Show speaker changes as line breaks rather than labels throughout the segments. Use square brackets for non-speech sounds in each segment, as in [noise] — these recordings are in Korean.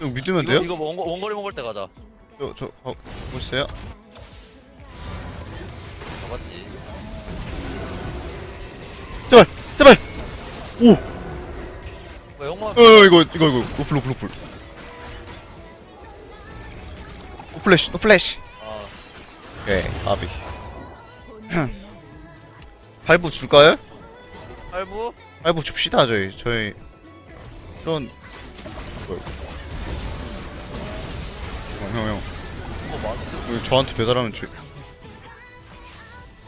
이거 믿으면
이거,
돼요?
이거 원거, 원거리 먹을 때 가자.
저, 저, 어, 보세요.
잡았지.
제발, 제발! 오!
뭐 형만
어, 이거, 이거, 이거, 노플, 노플, 노플. 노 플래시, 노 플래시.
아
오케이, 아비. [clears throat] 발부 줄까요?
할부?
발부 줍시다, 저희. 저희. 이런. 형, 형, 형.
그거 많은데.
이거 저한테 배달하면 줄.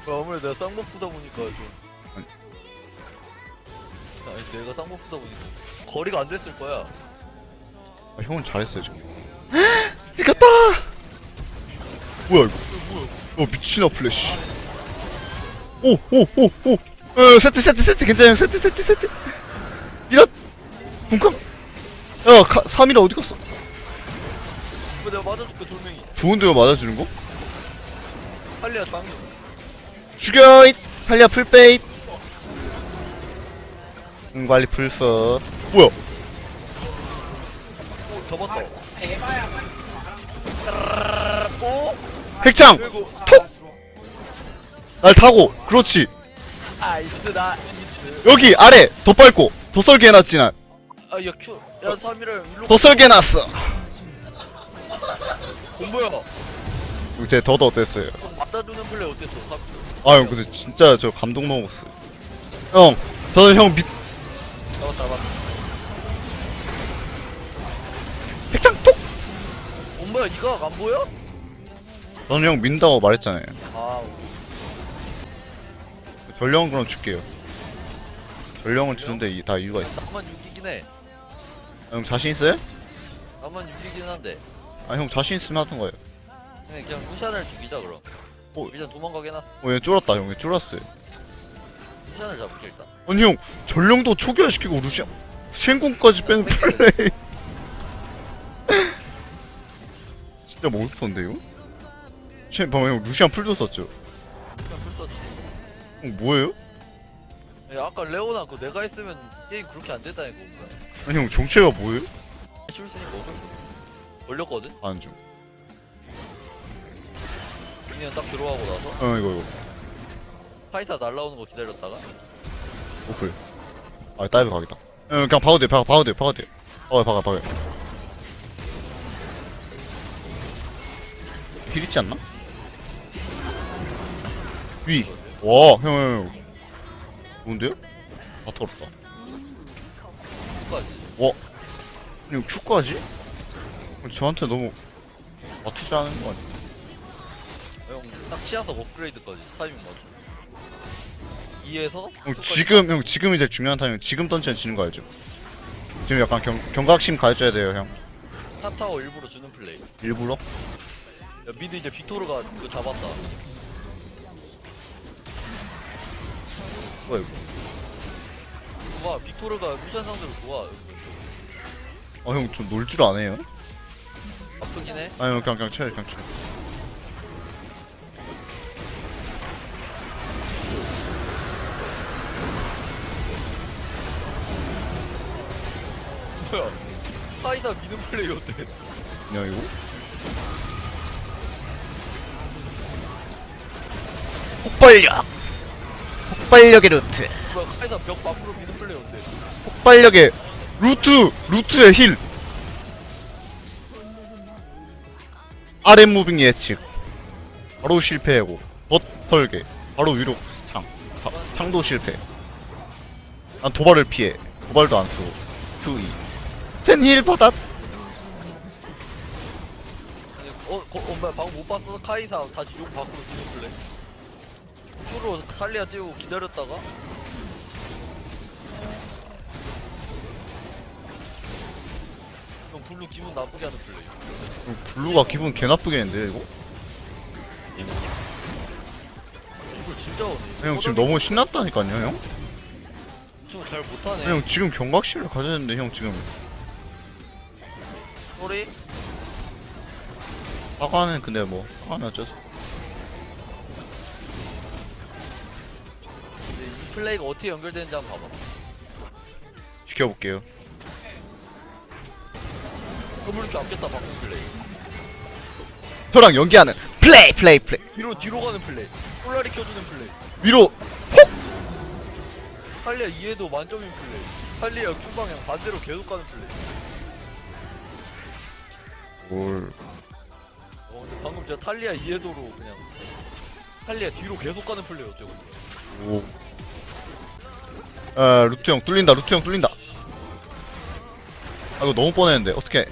아무래도 내가 쌍복 쓰다 보니까 좀.
아니.
아니 내가 쌍복 쓰다 보니까 거리가 안 됐을 거야.
아, 형은 잘했어요, 지금. [gasps] 이겼다! 뭐야, 이거. 어, 미친아, 플래시. 오, 오, 오, 오. 어, 세트, 세트, 세트, 괜찮아요. 세트, 세트, 세트. 이런. 분감. 야, 카, 3이라 어디 갔어?
내가 맞아줄게 돌멩이.
좋은데요, 맞아주는 거?
할리야 쌍이.
죽여! 잇! 탈리아 풀베잇! 응, 관리 풀서. 뭐야?
오 접었어. 오
핵창!
그리고
톡! 날 타고! 그렇지!
아이스 나 이스.
여기, 아래! 더 밟고! 더 썰게 해놨지, 난.
아야 큐. 야 3일을 일로
더 썰게 해놨어! 이거 제 더더 어땠어요?
좀 맞다주는 플레이 어땠어? 3일.
아, 형, 근데 진짜 저 감동 먹었어요. 형, 저는 형 밑,
잡았다 잡았다.
핵창 톡!
공부야 이거 안 보여?
저는 형 민다고 말했잖아요.
아
전령은 그럼 줄게요. 전령은 주는데 이- 다 이유가 있어.
나만 6이긴 해.
아, 형 자신 있어요?
나만 6이긴 한데.
아, 형 자신 있으면 하던 거예요.
그냥 그냥 루시안을 죽이자 그럼.
어.
일단 도망가게 해놨어.
어, 얘 쫄았다, 형. 얘 쫄았어요.
루시안을 잡을게 일단.
아니, 형, 전령도 초기화시키고 루시안, 쉔궁까지 빼는 플레이. [laughs] 진짜 몬스터인데요? 쉔, 봐봐, 형, 루시안 풀도 썼죠?
그냥 풀 썼지.
형, 뭐예요?
야, 아까 레오나 그거 내가 했으면 게임 그렇게 안 됐다니까.
아니, 형, 정체가 뭐예요?
실수니까 어쩔 수 없어. 걸렸거든?
안 중.
그냥 딱 들어가고 나서
어, 이거, 이거.
파이터 날라오는 거 기다렸다가
오플. 아, 다이브 가겠다. 어, 그냥 박아도 돼, 박아, 박아도 돼, 박아도 돼. 박아, 박아, 박아. 길 있지 않나? 위. 와, 형, 형, 형. 좋은데요? 다 털었다.
끝까지.
이거 Q까지? 저한테 너무 맞추지 않은 거 아니야?
형딱 치아서 업그레이드까지 타이밍 맞춰. 2에서
형, 지금, 형, 지금 이제 중요한 타이밍. 지금 던지면 지는 거 알죠? 지금 약간 경, 경각심 가져야 돼요, 형.
탑타워 일부러 주는 플레이. 야
일부러?
미드 이제 비토르가 그거 잡았다.
뭐야, 이거?
좋아 비토르가 루시안 상대로 좋아.
어, 형, 좀 놀 줄 아네요?
아프긴 해.
아니, 형, 그냥, 그냥 쳐요, 그냥 쳐요.
뭐야? 사이다 미는 플레이 어때?
그냥 이거? 폭발력! 폭발력의 루트.
뭐야 사이다 벽 밖으로 미는 플레이 어때?
폭발력의 루트! 루트의 힐! 아랫 무빙 예측. 바로 실패하고, 덧 설계. 바로 위로 창. 자, 창도 실패. 난 도발을 피해. 도발도 안 쓰고. Q2. 젠힐 받았!
아니, 어, 거, 어, 방금 못 봤어? 카이사 다시 용 밖으로 플레이. 큐로 칼리아 띄우고 기다렸다가 블루 기분 나쁘게 하는 플레이.
블루가 기분 개 나쁘게 했는데, 이거?
이걸 진짜.
형 지금 너무 신났다니까요, 형?
좀잘 못하네.
형 지금 경각심을 가졌는데, 형 지금
소리?
사과는 근데 뭐, 사과는 어쩌서.
근데 이 플레이가 어떻게 연결되는지 한번 봐봐.
지켜볼게요.
큐 아꼈다 바꾼 플레이.
저랑 연기하는 플레이 플레이 플레이.
뒤로 뒤로 가는 플레이. 폴라리 켜주는 플레이.
위로
탈리아 이해도 만점인 플레이. 탈리아 큐 방향 반대로 계속 가는 플레이.
뭘.
어 근데 방금 제가 탈리아 이해도로 그냥 탈리아 뒤로 계속 가는 플레이 어때요?
오. 아, 루트 형 뚫린다, 루트 형 뚫린다. 아, 이거 너무 뻔했는데, 어떻게.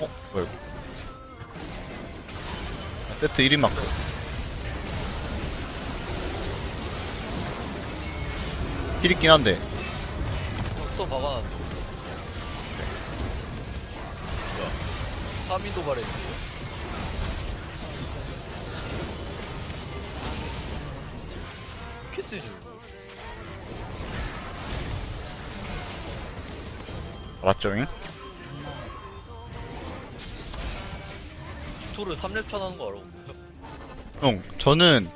어, 뭐야, 이거. 아, 세트 1인 맞고. 힐 있긴 한데.
또 박아놨네 뭐야 3인 도발했지 캐스지
알았죠잉?
투를 3렙 차나는 거 알아?
형, 저는.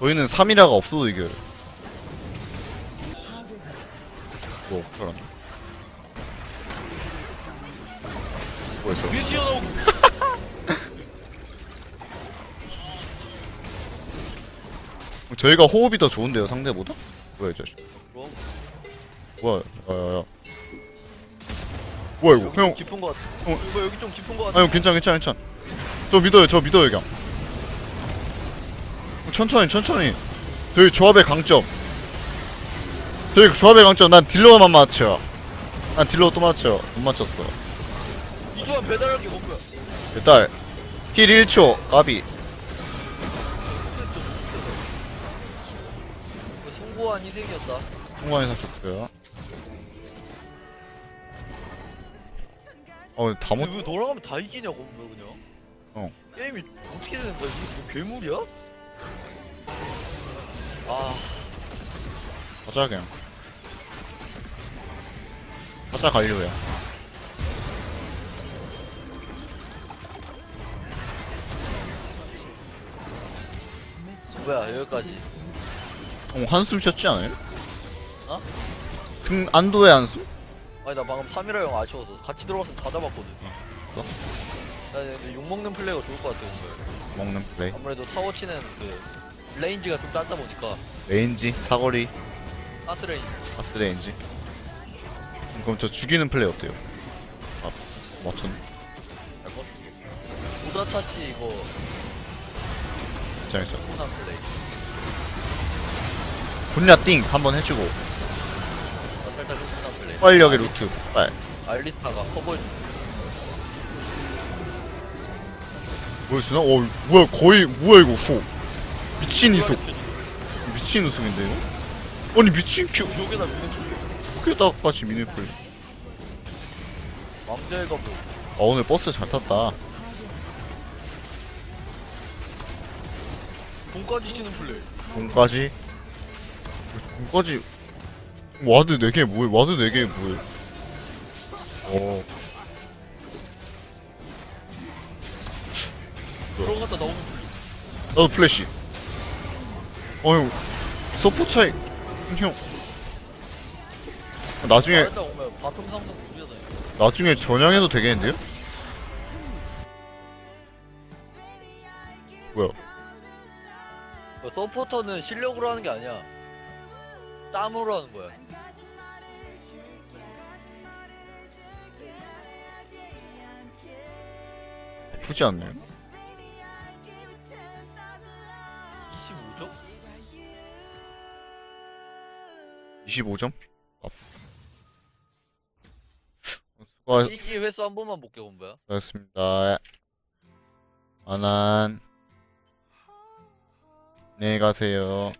저희는 3이라가 없어도 이겨요. 뭐, 그런. 뭐였어? 저희가 호흡이 더 좋은데요, 상대보다? 뭐야, 이 자식.
그럼
뭐야, 야, 야, 야. 뭐야, 이거.
여기 좀
형,
깊은 거 같아
어.
이거 여기 좀 깊은 거 같아
아, 형, 괜찮아, 괜찮아, 괜찮아. 저 믿어요, 저 믿어요, 그냥. 천천히, 천천히. 저희 조합의 강점. 저희 조합의 강점, 난 딜러만 맞춰. 난 딜러 또 맞춰. 못 맞췄어.
이주한 배달할 게 뭔가
일단, 힐 1초, 까비.
송고한 희생이었다
통과해서 좋고요. 어, 다 못,
근데 왜 돌아가면 다 이기냐고 뭐 그냥
어.
게임이 어떻게 되는 거야 이게 뭐 괴물이야? 아
가자, 그냥. 가자, 갈려야.
뭐야 여기까지
어, 한숨 쉬었지 않아요?
어?
등, 안도의 한숨?
아니 나 방금 3이라 형 아쉬워서 같이 들어갔으면 다 잡았거든
어?
나 근데 욕 먹는 플레이가 좋을 것 같아 근데
먹는 플레이.
아무래도 타워 치는 그 레인지가 좀 짧다 보니까
레인지, 사거리,
가스 레인지
파스 레인지. 그럼 저 죽이는 플레이 어때요? 아, 맞췄네.
알것 보다차치 이거
괜찮았어.
훈한 플레이
분야 띵 한번 해주고.
나 살짝
빨력의 루트. 빨.
알리스타가 커버해
뭐였으나? 어, 뭐야, 거의, 뭐야, 이거, 후. 미친 이속. 미친 우승인데, 이거? 아니, 미친 큐.
여기다 미는 척
크다까지 미니 플레이.
맘대가 뭐
아, 오늘 버스 잘 탔다.
돈까지 치는 플레이
공까지. 공까지. 와드 4개 뭐해? 와드 4개 뭐해? 어,
들어갔다 나오는 플레이
나도 플래시. 어, 형. 서포 차이. 형. 나중에,
잘했다 바텀
나중에 전향해도 되겠는데요? 뭐야?
그 서포터는 실력으로 하는 게 아니야 땀으로 하는 거야
아프지 않나요?
25점?
25점? 아. 수고하,
CC 횟수 한 번만 볼게 본거야
수고하셨습니다. 안안. 안녕히 가세요.